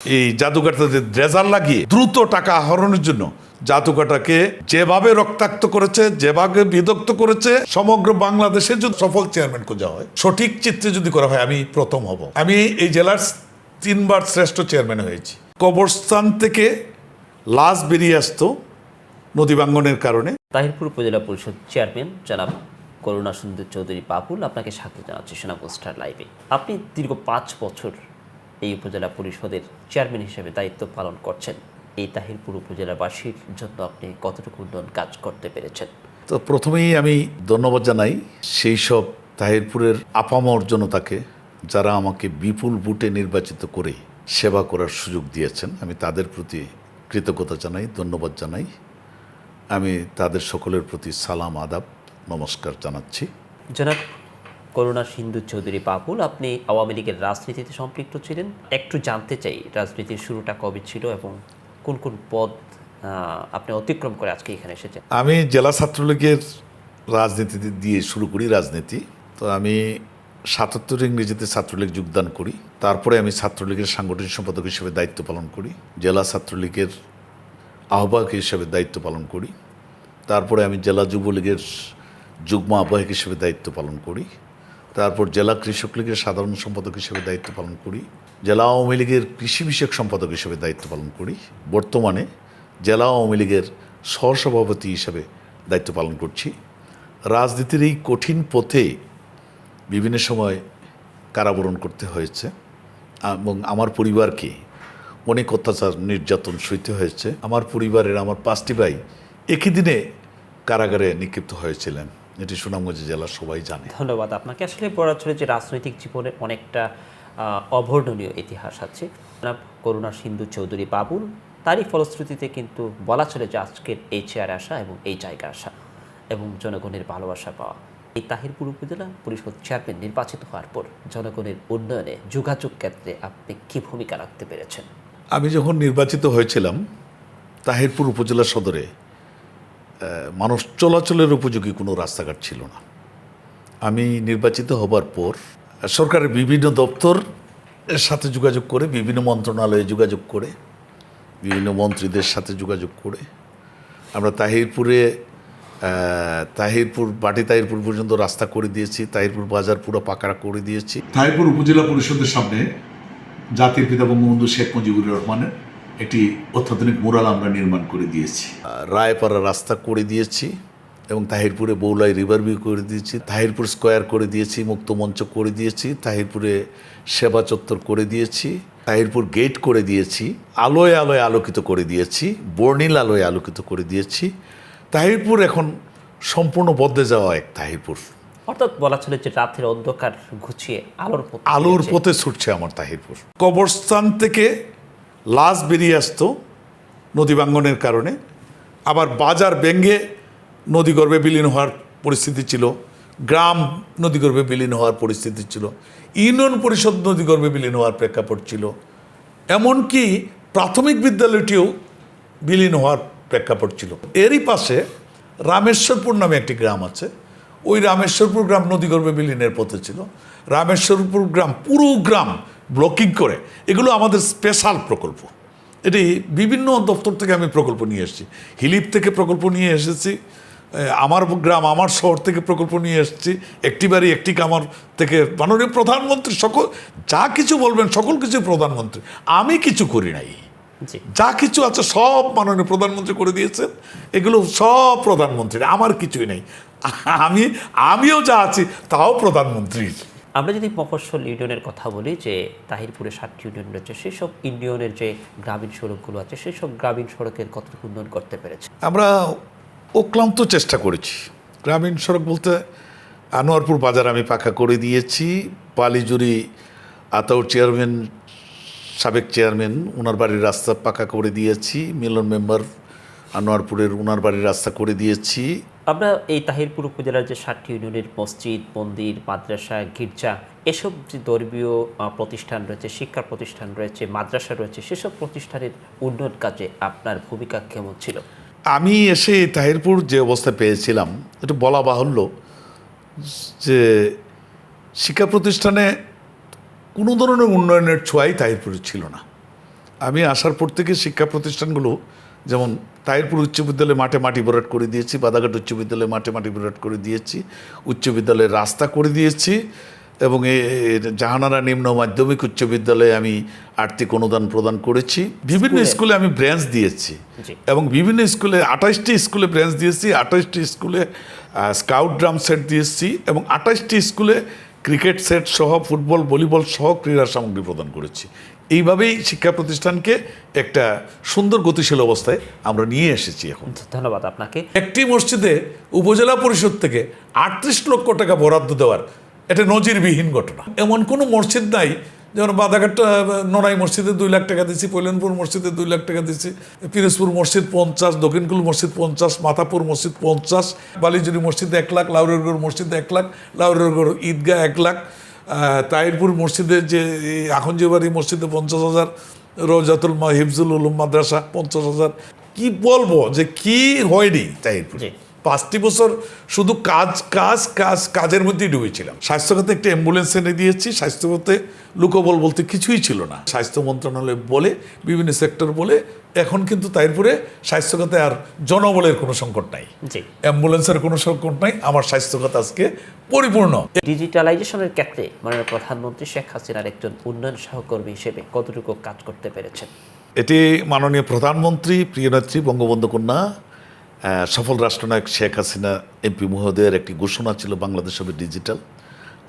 এই জাদুঘরটাতে ড্রেজার লাগিয়ে দ্রুত টাকা আহরণের জন্য জাদুঘরটাকে যেভাবে রক্তাক্ত করেছে, যেভাবে বিদগ্ধ করেছে, সমগ্র বাংলাদেশে যদি সফল চেয়ারম্যান খোঁজা হয়, সঠিক চিত্রে যদি করা হয়, আমি প্রথম হব। আমি এই জেলার তিনবার শ্রেষ্ঠ চেয়ারম্যান হয়েছি। কবরস্থান থেকে লাশ বেরিয়ে আসতো নদী ভাঙ্গনের কারণে। তাহিরপুর উপজেলা পরিষদ চেয়ারম্যান জনাব করুণা সুন্দর চৌধুরী পাপুল আপনাকে স্বাগত জানাচ্ছি সোনাপুর স্টার লাইভে। আপনি দীর্ঘ পাঁচ বছর এই উপজেলা পরিষদের চেয়ারম্যান হিসেবে দায়িত্ব পালন করছেন। এই তাহিরপুর উপজেলাবাসীর জন্য আপনি কতটুকু উন্নয়ন কাজ করতে পেরেছেন? তো প্রথমেই আমি ধন্যবাদ জানাই সেই সব তাহিরপুরের আপামর জনতাকে যারা আমাকে বিপুল বুটে নির্বাচিত করে সেবা করার সুযোগ দিয়েছেন। আমি তাদের প্রতি কৃতজ্ঞতা জানাই ধন্যবাদ জানাই। আমি তাদের সকলের প্রতি সালাম আদাব নমস্কার জানাচ্ছি। জনাব করুণা সিন্ধু চৌধুরী পাপুল আপনি আওয়ামী লীগের রাজনীতিতে সম্পৃক্ত ছিলেন। একটু জানতে চাই, রাজনীতির শুরুটা কবে ছিল এবং কোন কোন পদ আপনি অতিক্রম করে আজকে এখানে এসেছেন? আমি জেলা ছাত্রলীগের রাজনীতি দিয়ে শুরু করি রাজনীতি। তো আমি সাতাত্তর ইংরেজিতে ছাত্রলীগ যোগদান করি। তারপরে আমি ছাত্রলীগের সাংগঠনিক সম্পাদক হিসেবে দায়িত্ব পালন করি। জেলা ছাত্রলীগের আহ্বায়ক হিসেবে দায়িত্ব পালন করি। তারপরে আমি জেলা যুবলীগের যুগ্ম আহ্বায়ক হিসেবে দায়িত্ব পালন করি। তারপর জেলা কৃষক লীগের সাধারণ সম্পাদক হিসেবে দায়িত্ব পালন করি, জেলা আওয়ামী লীগের কৃষি বিষয়ক সম্পাদক হিসেবে দায়িত্ব পালন করি, বর্তমানে জেলা আওয়ামী লীগের সহসভাপতি হিসেবে দায়িত্ব পালন করছি। রাজনীতির এই কঠিন পথে বিভিন্ন সময় কারাবরণ করতে হয়েছে এবং আমার পরিবারকে অনেক অত্যাচার, নির্যাতন সইতে হয়েছে। আমার পরিবারের আমার পাঁচটি ভাই একই দিনে কারাগারে নিক্ষিপ্ত হয়েছিলেন। এটি সুনামগঞ্জ জেলার সবাই জানে। ধন্যবাদ আপনাকে। আসলে পড়াচ্ছিল যে রাজনৈতিক জীবনের অনেকটা অবর্ণনীয় ইতিহাস আছে। করুণা সিন্ধু চৌধুরী বাবুল তারই ফলশ্রুতিতে কিন্তু বলা চলে যে আজকের এই চেয়ারে আসা এবং এই জায়গা আসা এবং জনগণের ভালোবাসা পাওয়া। এই তাহিরপুর উপজেলা পরিষদ চেয়ারম্যান নির্বাচিত হওয়ার পর জনগণের উন্নয়নে যোগাযোগ ক্ষেত্রে আপনি কী ভূমিকা রাখতে পেরেছেন? আমি যখন নির্বাচিত হয়েছিলাম তাহিরপুর উপজেলা সদরে মানুষ চলাচলের উপযোগী কোনো রাস্তাঘাট ছিল না। আমি নির্বাচিত হবার পর, সরকারের বিভিন্ন দপ্তর এর সাথে যোগাযোগ করে, বিভিন্ন মন্ত্রণালয়ে যোগাযোগ করে, বিভিন্ন মন্ত্রীদের সাথে যোগাযোগ করে। আমরা তাহিরপুরে তাহিরপুর, বাটি তাহিরপুর পর্যন্ত রাস্তা করে দিয়েছি, তাহিরপুর বাজার পুরো পাকা করে দিয়েছি। তাহিরপুর উপজেলা পরিষদের সামনে জাতির পিতা বঙ্গবন্ধু শেখ মুজিবুর রহমানের একটি অত্যাধুনিক মুরাল আমরা নির্মাণ করে দিয়েছি। রায়পাড়া রাস্তা করে দিয়েছি এবং তাহিরপুরে বৌলাই রিভার ভিউ করে দিয়েছি তাহিরপুর স্কোয়ার করে দিয়েছি মুক্ত মঞ্চ করে দিয়েছি তাহিরপুরে সেবা চত্বর করে দিয়েছি তাহিরপুর গেট করে দিয়েছি আলোয় আলোয় আলোকিত করে দিয়েছি বর্ণিল আলোয় আলোকিত করে দিয়েছি। তাহিরপুর এখন সম্পূর্ণ বদলে যাওয়া এক তাহিরপুর। অর্থাৎ বলা চলে যে রাতের অন্ধকার ঘুচিয়ে আলোর আলোর পথে ছুটছে আমার তাহিরপুর। কবরস্থান থেকে লাশ বেরিয়ে আসতো নদী ভাঙ্গনের কারণে। আবার বাজার ব্যঙ্গে নদীগর্ভে বিলীন হওয়ার পরিস্থিতি ছিল। গ্রাম নদীগর্ভে বিলীন হওয়ার পরিস্থিতি ছিল। ইউনিয়ন পরিষদ নদীগর্ভে বিলীন হওয়ার প্রেক্ষাপট ছিল। এমনকি প্রাথমিক বিদ্যালয়টিও বিলীন হওয়ার প্রেক্ষাপট ছিল। এরই পাশে রামেশ্বরপুর নামে একটি গ্রাম আছে। ওই রামেশ্বরপুর গ্রাম নদীগর্ভে বিলীনের পথে ছিল। রামেশ্বরপুর গ্রাম পুরো গ্রাম ব্লকিং করে এগুলো আমাদের স্পেশাল প্রকল্প। এটি বিভিন্ন দপ্তর থেকে আমি প্রকল্প নিয়ে এসেছি। হিলিপ থেকে প্রকল্প নিয়ে এসেছি আমার গ্রাম আমার শহর থেকে প্রকল্প নিয়ে এসেছি একটি বাড়ি একটি কামার থেকে মাননীয় প্রধানমন্ত্রী সকল যা কিছু বলবেন সকল কিছু প্রধানমন্ত্রী আমি কিছু করি নাই। যা কিছু আছে সব মাননীয় প্রধানমন্ত্রী করে দিয়েছেন এগুলো সব প্রধানমন্ত্রীর আমার কিছুই নেই। আমি আমিও যা আছি তাও প্রধানমন্ত্রীর। আমরা যদি মফস্বল ইউনিয়নের কথা বলি যে তাহিরপুরে সাতটি ইউনিয়ন রয়েছে, সেসব ইউনিয়নের যে গ্রামীণ সড়কগুলো আছে, সেসব গ্রামীণ সড়কের কতটুকু উন্নয়ন করতে পেরেছে? আমরা অক্লান্ত চেষ্টা করেছি। গ্রামীণ সড়ক বলতে আনোয়ারপুর বাজার আমি পাকা করে দিয়েছি। পালিজুরি আতাউর চেয়ারম্যান সাবেক চেয়ারম্যান ওনার বাড়ির রাস্তা পাকা করে দিয়েছি। মিলন মেম্বার আনোয়ারপুরের ওনার বাড়ির রাস্তা করে দিয়েছি। আমরা এই তাহিরপুর উপজেলার যে সাতটি ইউনিয়নের মসজিদ, মন্দির, মাদ্রাসা, গির্জা, এসব যে ধর্মীয় প্রতিষ্ঠান রয়েছে, শিক্ষা প্রতিষ্ঠান রয়েছে, মাদ্রাসা রয়েছে, সেসব প্রতিষ্ঠানের উন্নয়ন কাজে আপনার ভূমিকা কেমন ছিল? আমি এসে তাহিরপুর যে অবস্থা পেয়েছিলাম একটু বলা বাহুল্য যে শিক্ষা প্রতিষ্ঠানে কোনো ধরনের উন্নয়নের ছোঁয়াই তাহিরপুরে ছিল না। আমি আসার পর থেকে শিক্ষা প্রতিষ্ঠানগুলো যেমন তাহিরপুর উচ্চ বিদ্যালয়ে মাঠে মাটি ভরাট করে দিয়েছি বাদাঘাট উচ্চ বিদ্যালয়ে মাঠে মাটি ভরাট করে দিয়েছি উচ্চ বিদ্যালয়ে রাস্তা করে দিয়েছি এবং জাহানারা নিম্ন মাধ্যমিক উচ্চ বিদ্যালয়ে আমি আর্থিক অনুদান প্রদান করেছি। বিভিন্ন স্কুলে? স্কুলে আমি ব্রাঞ্চ দিয়েছি এবং বিভিন্ন স্কুলে আঠাশটি স্কুলে ব্রাঞ্চ দিয়েছি আঠাশটি স্কুলে স্কাউট ড্রাম সেট দিয়েছি এবং আঠাশটি স্কুলে ক্রিকেট সেট সহ ফুটবল ভলিবল সহ ক্রীড়া সামগ্রী প্রদান করেছি। এইভাবেই শিক্ষা প্রতিষ্ঠানকে একটা সুন্দর গতিশীল অবস্থায় আমরা নিয়ে এসেছি এখন। ধন্যবাদ আপনাকে। একটি মসজিদে উপজেলা পরিষদ থেকে আটত্রিশ লক্ষ টাকা বরাদ্দ দেওয়ার এটা নজিরবিহীন ঘটনা। এমন কোনো মসজিদ নাই যেমন বাদাঘাট আহ, নড়াই মসজিদে দুই লাখ টাকা দিচ্ছি পৈলনপুর মসজিদে দুই লাখ টাকা দিচ্ছি পিরোজপুর মসজিদ পঞ্চাশ দক্ষিণকুল মসজিদ পঞ্চাশ মাথাপুর মসজিদ পঞ্চাশ বালিজুরি মসজিদে এক লাখ লাউরেরগড় মসজিদ এক লাখ লাউরেরগড় ঈদগাহ এক লাখ তাহিরপুর মসজিদে যে এই আখঞ্জিবাড়ি মসজিদে পঞ্চাশ হাজার রোজাতুল মা হিফজুল উলুম মাদ্রাসা পঞ্চাশ হাজার। কি বলব যে কি হয়নি তাহিরপুর? জি। পাঁচটি বছর শুধু কাজ কাজ কাজ কাজের মধ্যেই ডুবেছিলাম। স্বাস্থ্যখাতে একটা অ্যাম্বুলেন্স এনে দিয়েছি স্বাস্থ্যখাতে লুকোবল বলতে কিছুই ছিল না। স্বাস্থ্য মন্ত্রণালয় বলে বিভিন্ন সেক্টর বলে এখন কিন্তু তাইরপুরে স্বাস্থ্যখাতে আর জনবলের কোনো সংকট নাই। জি। অ্যাম্বুলেন্সের কোনো সংকট নাই। আমার স্বাস্থ্যখাত আজকে পরিপূর্ণ। ডিজিটালাইজেশনের ক্ষেত্রে মাননীয় প্রধানমন্ত্রী শেখ হাসিনার একজন উন্নয়ন সহকর্মী হিসেবে কতটুকু কাজ করতে পেরেছেন? এটি মাননীয় প্রধানমন্ত্রী প্রিয় নেত্রী বঙ্গবন্ধু কন্যা সফল রাষ্ট্রনায়ক শেখ হাসিনা এমপি মহোদয়ের একটি ঘোষণা ছিল বাংলাদেশ হবে ডিজিটাল।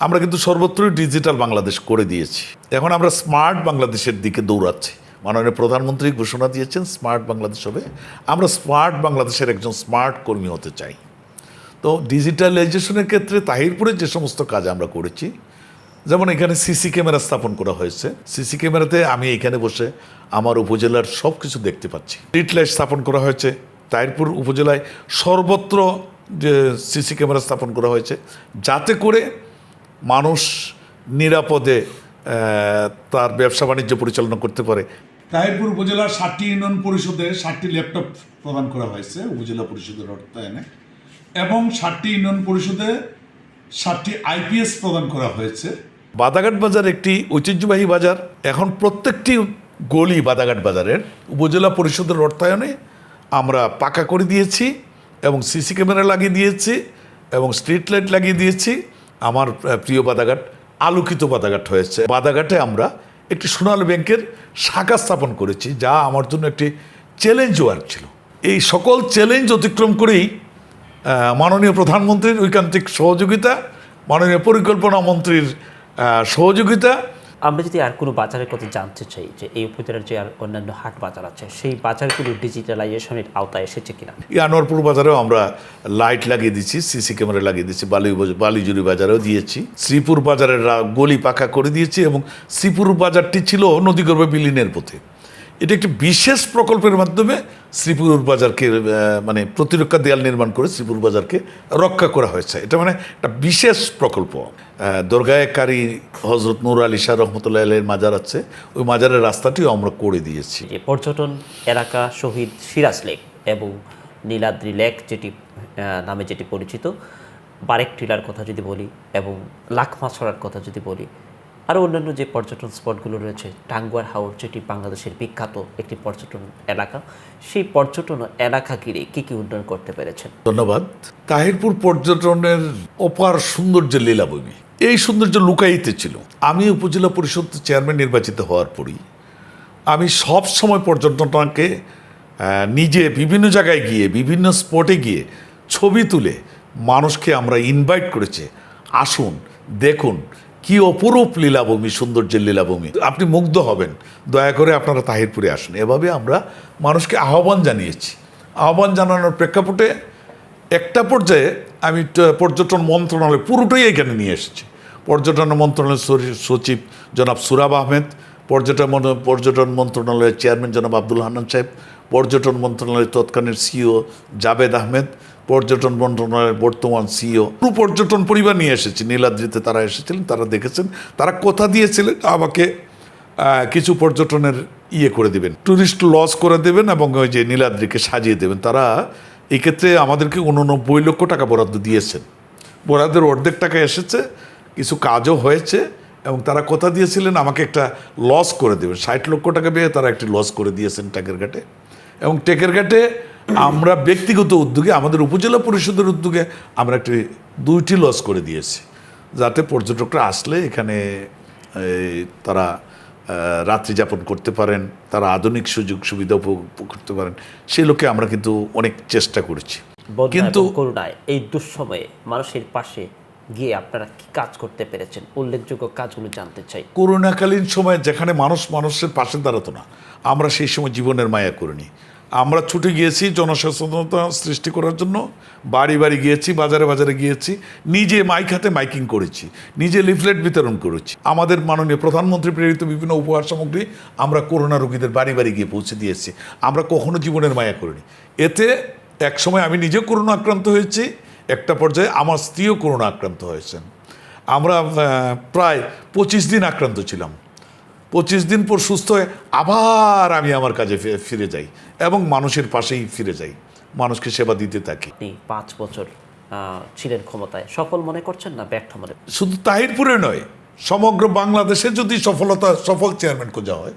আমরা কিন্তু সর্বত্রই ডিজিটাল বাংলাদেশ করে দিয়েছি। এখন আমরা স্মার্ট বাংলাদেশের দিকে দৌড়াচ্ছি। মাননীয় প্রধানমন্ত্রী ঘোষণা দিয়েছেন, স্মার্ট বাংলাদেশ হবে। আমরা স্মার্ট বাংলাদেশের একজন স্মার্ট কর্মী হতে চাই। তো ডিজিটালাইজেশনের ক্ষেত্রে তাহিরপুরে যে সমস্ত কাজ আমরা করেছি, যেমন এখানে সিসি ক্যামেরা স্থাপন করা হয়েছে। সিসি ক্যামেরাতে আমি এখানে বসে আমার উপজেলার সব কিছু দেখতে পাচ্ছি। স্ট্রিট লাইট স্থাপন করা হয়েছে, তাহিরপুর উপজেলায় সর্বত্র যে সিসি ক্যামেরা স্থাপন করা হয়েছে, যাতে করে মানুষ নিরাপদে তার ব্যবসা বাণিজ্য পরিচালনা করতে পারে। তাহিরপুর উপজেলার ষাটটি ইউনিয়ন পরিষদে ষাটটি ল্যাপটপ প্রদান করা হয়েছে, উপজেলা পরিষদের অর্থায়নে। এবং ষাটটি ইউনিয়ন পরিষদে ষাটটি আইপিএস প্রদান করা হয়েছে। বাদাঘাট বাজার একটি ঐতিহ্যবাহী বাজার। এখন প্রত্যেকটি গলি বাদাঘাট বাজারের উপজেলা পরিষদের অর্থায়নে আমরা পাকা করে দিয়েছি এবং সিসি ক্যামেরা লাগিয়ে দিয়েছি এবং স্ট্রিট লাইট লাগিয়ে দিয়েছি। আমার প্রিয় বাদাঘাট, আলোকিত বাদাঘাট হয়েছে। বাদাঘাটে আমরা একটি সোনাল ব্যাংকের শাখা স্থাপন করেছি, যা আমার জন্য একটি চ্যালেঞ্জ ওয়ার্ক ছিল। এই সকল চ্যালেঞ্জ অতিক্রম করেই মাননীয় প্রধানমন্ত্রীর ঐকান্তিক সহযোগিতা, মাননীয় পরিকল্পনা মন্ত্রীর সহযোগিতা আমরা যদি আর কোনো বাজারের কথা জানতে চাই যে এই উপজেলার যে আর অন্যান্য হাট বাজার আছে, সেই বাজারগুলো ডিজিটালাইজেশনের আওতায় এসেছে কিনা? আনোয়ারপুর বাজারেও আমরা লাইট লাগিয়ে দিচ্ছি সিসি ক্যামেরা লাগিয়ে দিচ্ছি, বালি বালিজুরি বাজারেও দিয়েছি। শ্রীপুর বাজারের গলি পাকা করে দিয়েছি এবং শ্রীপুর বাজারটি ছিল নদীগর্ভে বিলীনের পথে। এটা একটি বিশেষ প্রকল্পের মাধ্যমে শ্রীপুর বাজারকে মানে প্রতিরক্ষা দেয়াল নির্মাণ করে শ্রীপুর বাজারকে রক্ষা করা হয়েছে। এটা মানে একটা বিশেষ প্রকল্প। দরগায়কারী হজরত নুর আলী শাহ রহমতুল্লাহ আলের মাজার আছে। ওই মাজারের রাস্তাটিও আমরা করে দিয়েছি। যে পর্যটন এলাকা শহীদ সিরাজ লেক এবং নীলাদ্রি লেক যেটি নামে যেটি পরিচিত, বারেক টিলার কথা যদি বলি এবং লাখমাছড়ার কথা যদি বলি আরও অন্যান্য যে পর্যটন স্পটগুলো রয়েছে টাঙ্গুয়ার হাওর যেটি বাংলাদেশের বিখ্যাত একটি পর্যটন এলাকা সেই পর্যটন এলাকা ঘিরে কী কী উন্নয়ন করতে পেরেছেন? ধন্যবাদ। তাহিরপুর পর্যটনের অপার সৌন্দর্যের লীলাভূমি। এই সৌন্দর্য লুকাইতে ছিল। আমি উপজেলা পরিষদ চেয়ারম্যান নির্বাচিত হওয়ার পরই। আমি সব সময় পর্যটনকে আহ, নিজে বিভিন্ন জায়গায় গিয়ে বিভিন্ন স্পটে গিয়ে ছবি তুলে মানুষকে আমরা ইনভাইট করেছে। আসুন দেখুন কি অপরূপ লীলাভূমি, সৌন্দর্যের লীলাভূমি। আপনি মুগ্ধ হবেন। দয়া করে আপনারা তাহিরপুরে আসুন। এভাবে আমরা মানুষকে আহ্বান জানিয়েছি। আহ্বান জানানোর প্রেক্ষাপটে একটা পর্যায়ে আমি পর্যটন মন্ত্রণালয় পুরোটাই এখানে নিয়ে এসেছি। পর্যটন মন্ত্রণালয়ের সচিব জনাব সুরাব আহমেদ, পর্যটন পর্যটন মন্ত্রণালয়ের চেয়ারম্যান জনাব আব্দুল হান্নান সাহেব, পর্যটন মন্ত্রণালয়ের তৎকালীন সিও জাবেদ আহমেদ পর্যটন মন্ত্রণালয়ের বর্তমান সিও পুরো পর্যটন পরিবার নিয়ে এসেছি। নীলাদ্রিতে তারা এসেছিলেন, তারা দেখেছেন, তারা কথা দিয়েছিলেন, আমাকে কিছু পর্যটনের ইয়ে করে দেবেন ট্যুরিস্ট লস করে দেবেন এবং ওই যে নীলাদ্রিকে সাজিয়ে দেবেন। তারা এই ক্ষেত্রে আমাদেরকে উননব্বই লক্ষ টাকা বরাদ্দ দিয়েছেন। বরাদ্দের অর্ধেক টাকা এসেছে, কিছু কাজও হয়েছে এবং তারা কথা দিয়েছিলেন, আমাকে একটা লস করে দেবে ষাট লক্ষ টাকা পেয়ে তারা একটি লস করে দিয়েছেন টেকের ঘাটে। এবং টেকের ঘাটে আমরা ব্যক্তিগত উদ্যোগে আমাদের উপজেলা পরিষদের উদ্যোগে আমরা একটি দুইটি লস করে দিয়েছি। যাতে পর্যটকরা আসলে এখানে তারা রাত্রি যাপন করতে পারেন তারা আধুনিক সুযোগ সুবিধা উপভোগ করতে পারেন সেই লোকে আমরা কিন্তু অনেক চেষ্টা করেছি। কিন্তু করুণায় এই দুঃসময়ে মানুষের পাশে গিয়ে আপনারা কি কাজ করতে পেরেছেন? উল্লেখযোগ্য কাজগুলো জানতে চাই। করোনাকালীন সময় যেখানে মানুষ মানুষের পাশে দাঁড়াতো না আমরা সেই সময় জীবনের মায়া করিনি। আমরা ছুটে গিয়েছি জনসচেতনতা সৃষ্টি করার জন্য। বাড়ি বাড়ি গিয়েছি, বাজারে বাজারে গিয়েছি। নিজে মাইক হাতে মাইকিং করেছি। নিজে লিফলেট বিতরণ করেছি। আমাদের মাননীয় প্রধানমন্ত্রী প্রেরিত বিভিন্ন উপহার সামগ্রী আমরা করোনা রোগীদের বাড়ি বাড়ি গিয়ে পৌঁছে দিয়েছি। আমরা কখনো জীবনের মায়া করিনি। এতে এক সময় আমি নিজেও করোনা আক্রান্ত হয়েছি, একটা পর্যায়ে আমার স্ত্রীও করোনা আক্রান্ত হয়েছেন। আমরা প্রায় পঁচিশ দিন আক্রান্ত ছিলাম। পঁচিশ দিন পর সুস্থ হয়ে আবার আমি আমার কাজে ফিরে যাই এবং মানুষের পাশেই ফিরে যাই। মানুষকে সেবা দিতে থাকি। পাঁচ বছর ছিলেন ক্ষমতায়। সফল মনে করছেন না ব্যর্থ মনে শুধু তাহিরপুরে নয় সমগ্র বাংলাদেশে যদি সফলতা সফল চেয়ারম্যান খোঁজা হয়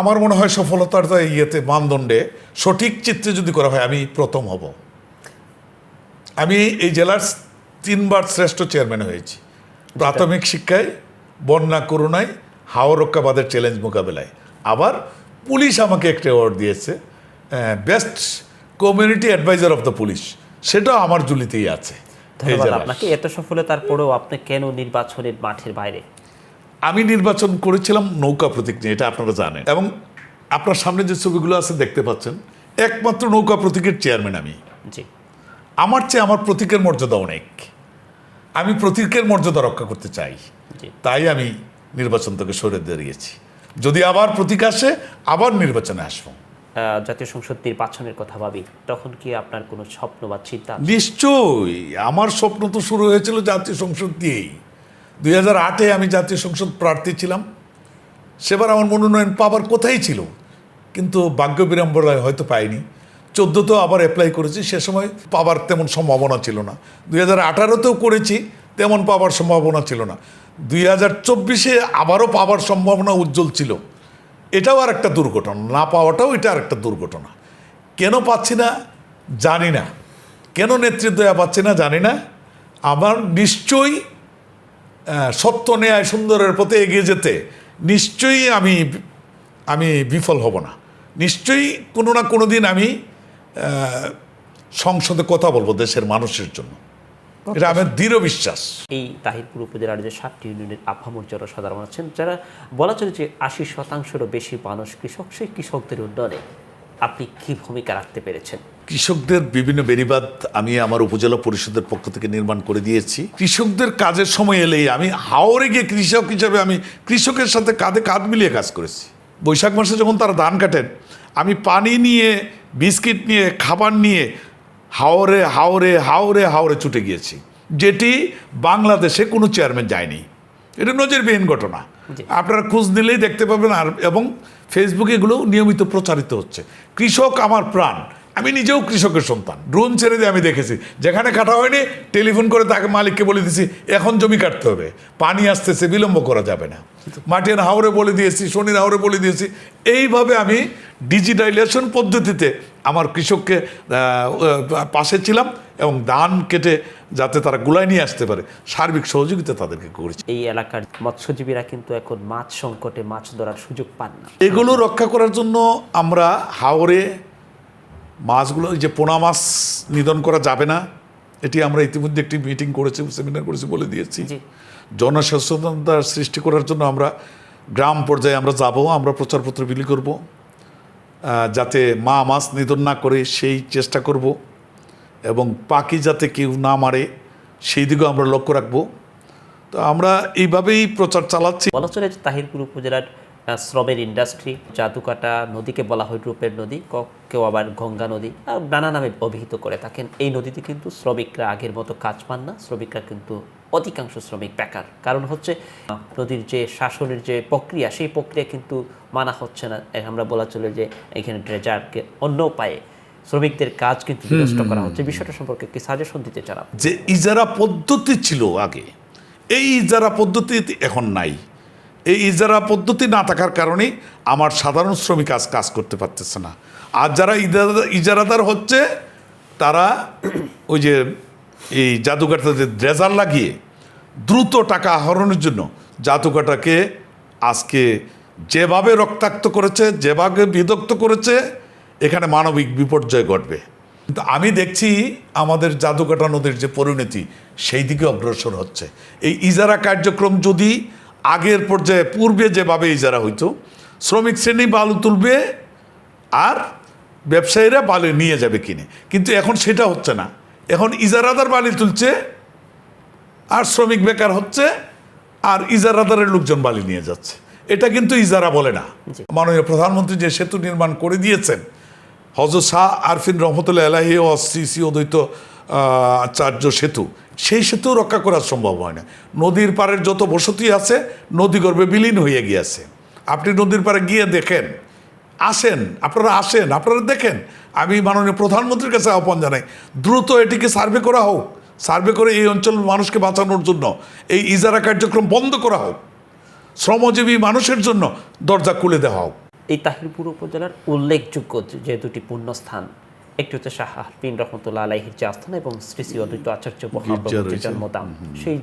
আমার মনে হয় সফলতার ইয়েতে মানদণ্ডে সঠিক চিত্রে যদি করা হয় আমি প্রথম হব। আমি এই জেলার তিনবার শ্রেষ্ঠ চেয়ারম্যান হয়েছি। প্রাথমিক শিক্ষায় বন্যা করুণায় হাওরক্ষাবাদের চ্যালেঞ্জ মোকাবেলায়। আবার পুলিশ আমাকে একটা অ্যাওয়ার্ড দিয়েছে best community adviser of the police সেটাও আমার জুলিতেই আছে। আপনাকে। এত সফলতার পরেও আপনি কেন নির্বাচনের মাঠের বাইরে? আমি নির্বাচন করেছিলাম নৌকা প্রতীক নিয়ে এটা আপনারা জানেন। এবং আপনার সামনে যে ছবিগুলো আছে দেখতে পাচ্ছেন একমাত্র নৌকা প্রতীকের চেয়ারম্যান আমি। জি। আমার চেয়ে আমার প্রতীকের মর্যাদা অনেক। আমি প্রতীকের মর্যাদা রক্ষা করতে চাই। তাই আমি নির্বাচন থেকে সরে দাঁড়িয়েছি যদি আবার প্রতীক আসে আবার নির্বাচনে আসব। জাতীয় সংসদ নির্বাচনের কথা ভাবি তখন কি আপনার কোনো স্বপ্ন বা চিন্তা? নিশ্চয়ই। আমার স্বপ্ন তো শুরু হয়েছিল জাতীয় সংসদ দিয়েই। দুই হাজার আটে আমি জাতীয় সংসদ প্রার্থী ছিলাম। সেবার আমার মনোনয়ন পাবার কোথায় ছিল। কিন্তু ভাগ্য বিড়ম্বনায় হয়তো পাইনি। চোদ্দোতেও আবার অ্যাপ্লাই করেছি সে সময় পাবার তেমন সম্ভাবনা ছিল না। দুই হাজার আঠারোতেও করেছি তেমন পাবার সম্ভাবনা ছিল না। দুই হাজার চব্বিশে আবারও পাওয়ার সম্ভাবনা উজ্জ্বল ছিল। এটাও আর একটা দুর্ঘটনা, না পাওয়াটাও এটা আর একটা দুর্ঘটনা। কেন পাচ্ছি না? জানি না। কেন নেতৃত্ব পাচ্ছি না? জানি না। আমার নিশ্চয়ই সত্য, ন্যায়, সুন্দরের পথে এগিয়ে যেতে নিশ্চয়ই আমি আমি বিফল হব না। নিশ্চয়ই কোনো না কোনো দিন আমি সংসদে কথা বলব দেশের মানুষের জন্য। এটা আমার দৃঢ় বিশ্বাস। এই তাহিরপুর উপজেলার যে সাতটি ইউনিয়নের আফামুর জনসাধারণ আছেন যারা বলা চলে যে আশি শতাংশেরও বেশি মানুষ কৃষক সেই কৃষকদের উন্নয়নে আপনি কি ভূমিকা রাখতে পেরেছেন? কৃষকদের বিভিন্ন বেরিবাদ আমি আমার উপজেলা পরিষদের পক্ষ থেকে নির্মাণ করে দিয়েছি। কৃষকদের কাজের সময় এলেই আমি হাওড়ে গিয়ে কৃষক হিসাবে আমি কৃষকের সাথে কাঁধে কাঁধ মিলিয়ে কাজ করেছি। বৈশাখ মাসে যখন তারা ধান কাটেন আমি পানি নিয়ে বিস্কিট নিয়ে খাবার নিয়ে হাওড়ে হাওরে হাওরে হাওরে ছুটে গিয়েছি। যেটি বাংলাদেশে কোনো চেয়ারম্যান যায়নি। এটা নজিরবিহীন ঘটনা। আপনারা খোঁজ নিলেই দেখতে পাবেন আর এবং ফেসবুকে এগুলো নিয়মিত প্রচারিত হচ্ছে। কৃষক আমার প্রাণ। আমি নিজেও কৃষকের সন্তান। ড্রোন ছেড়ে দিয়ে আমি দেখেছি। যেখানে কাটা হয়নি টেলিফোন করে তাকে মালিককে বলে দিয়েছি এখন জমি কাটতে হবে। পানি আসতেছে বিলম্ব করা যাবে না। মাটির হাওড়ে বলে দিয়েছি শনির হাওড়ে বলে দিয়েছি। এইভাবে আমি ডিজিটাইলেশন পদ্ধতিতে আমার কৃষককে পাশে ছিলাম এবং ধান কেটে যাতে তারা গুলায় নিয়ে আসতে পারে। সার্বিক সহযোগিতা তাদেরকে করেছি। এই এলাকার মৎস্যজীবীরা কিন্তু এখন মাছ সংকটে মাছ ধরার সুযোগ পান না। এগুলো রক্ষা করার জন্য আমরা হাওড়ে মাছগুলো যে পোনা মাছ নিধন করা যাবে না এটি আমরা ইতিমধ্যে একটি মিটিং করেছি সেমিনার করেছি বলে দিয়েছি। জনসচেতনতা সৃষ্টি করার জন্য আমরা গ্রাম পর্যায়ে আমরা যাব আমরা প্রচারপত্র বিলি করব যাতে মা মাছ নিধন না করে সেই চেষ্টা করব এবং পাখি যাতে কেউ না মারে সেই দিকেও আমরা লক্ষ্য রাখব। তো আমরা এইভাবেই প্রচার চালাচ্ছি। বলা চলে তাহিরপুর উপজেলার শ্রমের ইন্ডাস্ট্রি জাদুকাটা নদীকে বলা হয় রূপের নদী কেউ আবার গঙ্গা নদী আর নানা নামে অভিহিত করে থাকেন। এই নদীতে কিন্তু শ্রমিকরা আগের মতো কাজ পান না। শ্রমিকরা কিন্তু অধিকাংশ শ্রমিক বেকার। কারণ হচ্ছে নদীর যে শাসনের যে প্রক্রিয়া সেই প্রক্রিয়া কিন্তু মানা হচ্ছে না। আমরা বলা চলে যে এখানে ড্রেজারকে অন্য পায়ে শ্রমিকদের কাজ কিন্তু বিনষ্ট করা হচ্ছে। বিষয়টা সম্পর্কে কি সাজেশন দিতে চান যে ইজারা পদ্ধতি ছিল আগে এই ইজারা পদ্ধতি এখন নাই। এই ইজারা পদ্ধতি না থাকার কারণেই আমার সাধারণ শ্রমিক আজ কাজ করতে পারতেছে না। আর যারা ইজারা- ইজারাদার হচ্ছে, তারা ওই যে এই জাদুঘাটাতে ড্রেজার লাগিয়ে দ্রুত টাকা আহরণের জন্য জাদুঘাটাকে আজকে যেভাবে রক্তাক্ত করেছে, যেভাবে বিদগ্ধ করেছে, এখানে মানবিক বিপর্যয় ঘটবে। কিন্তু আমি দেখছি আমাদের জাদুকাটা নদীর যে পরিণতি, সেই দিকে অগ্রসর হচ্ছে। এই ইজারা কার্যক্রম যদি আগের পর্যায়ে পূর্বে যেভাবে ইজারা হইতো শ্রমিক শ্রেণি বালু তুলবে আর ব্যবসায়ীরা বালি নিয়ে যাবে কিনে। কিন্তু এখন সেটা হচ্ছে না। এখন ইজারাদার বালি তুলছে আর শ্রমিক বেকার হচ্ছে আর ইজারাদারের লোকজন বালি নিয়ে যাচ্ছে। এটা কিন্তু ইজারা বলে না। মাননীয় প্রধানমন্ত্রী যে সেতু নির্মাণ করে দিয়েছেন হজরত শাহ আরফিন রহমতুল্লাহ আলাহি ও শ্রী শ্রী অদ্বৈত আচার্য সেতু সেই সেতু রক্ষা করা সম্ভব হয় না। নদীর পাড়ের যত বসতি আছে নদী গর্ভে বিলীন হয়ে গিয়েছে। আপনি নদীর পাড়ে গিয়ে দেখেন, আসেন, আপনারা আসেন, আপনারা দেখেন। আমি মাননীয় প্রধানমন্ত্রীর কাছে আহ্বান জানাই, দ্রুত এটিকে সার্ভে করা হোক। সার্ভে করে এই অঞ্চলের মানুষকে বাঁচানোর জন্য, এই ইজারা কার্যক্রম বন্ধ করা হোক। শ্রমজীবী মানুষের জন্য দরজা খুলে দেওয়া হোক। এই তাহিরপুর উপজেলার উল্লেখযোগ্য যে দুটি পুণ্যস্থান একটি হচ্ছে শাহ আহমিন রহমতুল্লাহ আলাইহির যে আস্থান এবং শ্রী অদ্বৈত আচার্য মহাপ্রভুর যে রয়েছে। সেই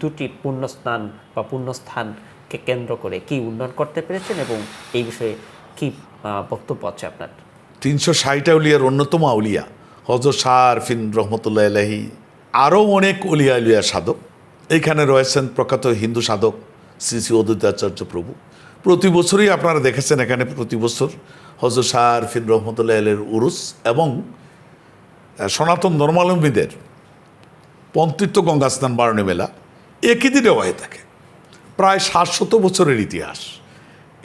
দুটি পুণ্যস্থান বা পুণ্যস্থানকে কেন্দ্র করে কি উন্নয়ন করতে পেরেছেন এবং এই বিষয়ে কি বক্তব্য আছে আপনার? তিনশো ষাট আউলিয়ার অন্যতম আউলিয়া হজরত শাহ আরফিন রহমতুল্লাহ আলাহি আরও অনেক অলিয়া আউলিয়া সাধক। এখানে রয়েছেন প্রখ্যাত হিন্দু সাধক শ্রী শ্রী অদ্বৈতাচার্য প্রভু। প্রতি বছরই আপনারা দেখেছেন এখানে প্রতি বছর হজরত শাহ আরফিন রহমতুল্লাহ আলের উরুস এবং সনাতন ধর্মাবলম্বীদের পন্তিত্ব গঙ্গা স্নান বারণী মেলা একই দিনে হয়ে থাকে। প্রায় সাতশত বছরের ইতিহাস।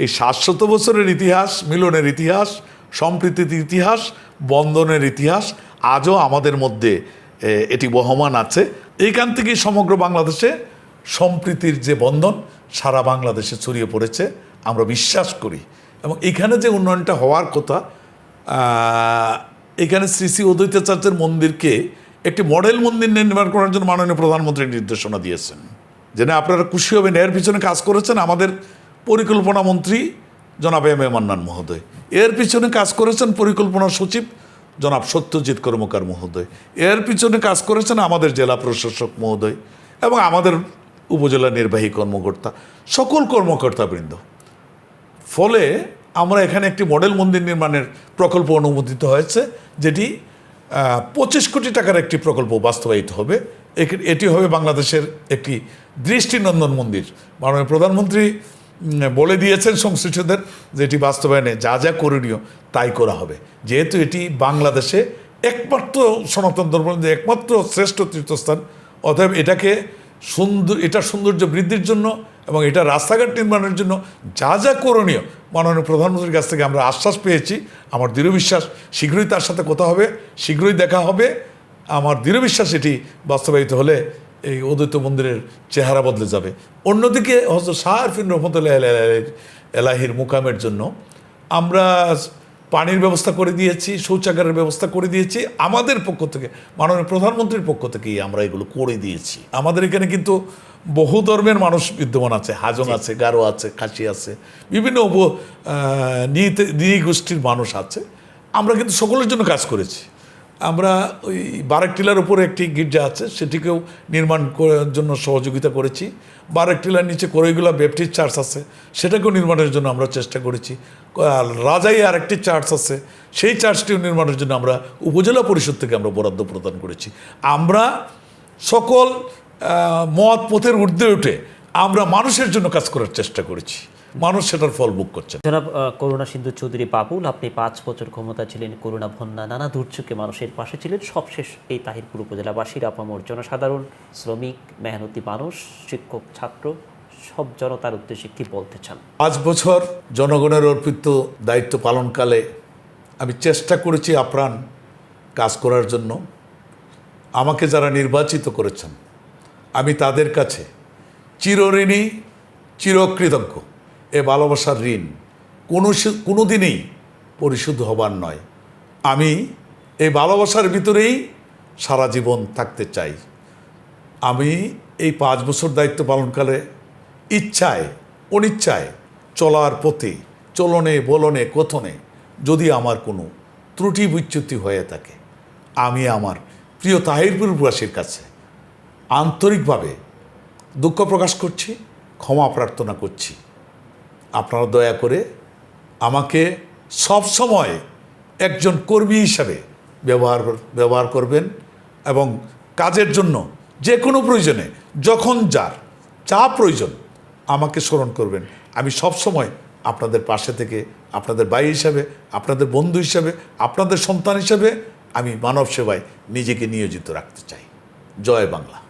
এই সাতশত বছরের ইতিহাস, মিলনের ইতিহাস, সম্প্রীতির ইতিহাস, বন্ধনের ইতিহাস আজও আমাদের মধ্যে এটি বহমান আছে। এইখান থেকেই সমগ্র বাংলাদেশে সম্প্রীতির যে বন্ধন সারা বাংলাদেশে ছড়িয়ে পড়েছে। আমরা বিশ্বাস করি এবং এখানে যে উন্নয়নটা হওয়ার কথা এখানে শ্রী শ্রী অদ্বৈতাচার্যের মন্দিরকে একটি মডেল মন্দির নির্মাণ করার জন্য মাননীয় প্রধানমন্ত্রী নির্দেশনা দিয়েছেন। যেন আপনারা খুশি হবেন, এর পিছনে কাজ করেছেন আমাদের পরিকল্পনা মন্ত্রী জনাব এম এ মান্নান মহোদয়। এর পিছনে কাজ করেছেন পরিকল্পনা সচিব জনাব সত্যজিৎ কর্মকার মহোদয়। এর পিছনে কাজ করেছেন আমাদের জেলা প্রশাসক মহোদয় এবং আমাদের উপজেলা নির্বাহী কর্মকর্তা, সকল কর্মকর্তাবৃন্দ। ফলে আমরা এখানে একটি মডেল মন্দির নির্মাণের প্রকল্প অনুমোদিত হয়েছে, যেটি পঁচিশ কোটি টাকার একটি প্রকল্প বাস্তবায়িত হবে। এটি হবে বাংলাদেশের একটি দৃষ্টিনন্দন মন্দির। মাননীয় প্রধানমন্ত্রী বলে দিয়েছেন সংশ্লিষ্টদের যে এটি বাস্তবায়নে যা যা করণীয় তাই করা হবে। যেহেতু এটি বাংলাদেশে একমাত্র সনাতন ধর্ম, যে একমাত্র শ্রেষ্ঠ তীর্থস্থান, অতএব এটাকে সুন্দর, এটা সৌন্দর্য বৃদ্ধির জন্য এবং এটা রাস্তাঘাট নির্মাণের জন্য যা যা করণীয়। মাননীয় প্রধানমন্ত্রীর কাছ থেকে আমরা আশ্বাস পেয়েছি। আমার দৃঢ় বিশ্বাস, শীঘ্রই তার সাথে কথা হবে, শীঘ্রই দেখা হবে। আমার দৃঢ় বিশ্বাস এটি বাস্তবায়িত হলে এই অদ্বৈত মন্দিরের চেহারা বদলে যাবে। অন্যদিকে হজরত শাহ আরফিন রহমতুল্লাহ এলাহির মুকামের জন্য আমরা পানির ব্যবস্থা করে দিয়েছি, শৌচাগারের ব্যবস্থা করে দিয়েছি। আমাদের পক্ষ থেকে, মাননীয় প্রধানমন্ত্রীর পক্ষ থেকেই আমরা এগুলো করে দিয়েছি। আমাদের এখানে কিন্তু বহু ধর্মের মানুষ বিদ্যমান আছে হাজং আছে গারো আছে খাসি আছে বিভিন্ন উপ গোষ্ঠীর মানুষ আছে। আমরা কিন্তু সকলের জন্য কাজ করেছি। আমরা ওই বারেক টিলার উপরে একটি গির্জা আছে সেটিকেও নির্মাণ করার জন্য সহযোগিতা করেছি। বারেক টিলার নিচে করেগুলা ব্যাপটিস্ট চার্চ আছে সেটাকেও নির্মাণের জন্য আমরা চেষ্টা করেছি। আর রাজাই আরেকটি চার্চ আছে সেই চার্চটিও নির্মাণের জন্য আমরা উপজেলা পরিষদ থেকে আমরা বরাদ্দ প্রদান করেছি। আমরা সকল মত পথের ঊর্ধ্বে উঠে আমরা মানুষের জন্য কাজ করার চেষ্টা করেছি। মানুষ সেটার ফল ভোগ করছে। জনাব করুণা সিন্ধু চৌধুরী বাবুল আপনি পাঁচ বছর ক্ষমতা ছিলেন করুণা বন্যা নানা দুর্যোগে মানুষের পাশে ছিলেন। সবশেষ এই তাহিরপুর উপজেলাবাসীর আপামর জনসাধারণ শ্রমিক মেহনতি মানুষ শিক্ষক ছাত্র সব জনতার উদ্দেশ্যে কি বলতে চান? পাঁচ বছর জনগণের অর্পিত দায়িত্ব পালনকালে আমি চেষ্টা করেছি আপ্রাণ কাজ করার জন্য। আমাকে যারা নির্বাচিত করেছেন আমি তাদের কাছে চিরঋণী, চিরকৃতজ্ঞ। এ ভালোবাসার ঋণ কোনো কোনো দিনেই পরিশোধ হবার নয়। আমি এই ভালোবাসার ভিতরেই সারা জীবন থাকতে চাই। আমি এই পাঁচ বছর দায়িত্ব পালনকালে ইচ্ছায়, অনিচ্ছায় চলার পথে, চলনে, বলনে, কথনে যদি আমার কোনো ত্রুটি বিচ্যুতি হয়ে থাকে, আমি আমার প্রিয় তাহিরপুরবাসীর কাছে আন্তরিকভাবে দুঃখ প্রকাশ করছি, ক্ষমা প্রার্থনা করছি। আপনারা দয়া করে আমাকে সব সময় একজন কর্মী হিসাবে ব্যবহার ব্যবহার করবেন এবং কাজের জন্য যে কোনো প্রয়োজনে, যখন যার যা প্রয়োজন আমাকে স্মরণ করবেন। আমি সব সময় আপনাদের পাশে থেকে, আপনাদের ভাই হিসাবে, আপনাদের বন্ধু হিসাবে, আপনাদের সন্তান হিসাবে আমি মানব সেবায় নিজেকে নিয়োজিত রাখতে চাই। জয় বাংলা।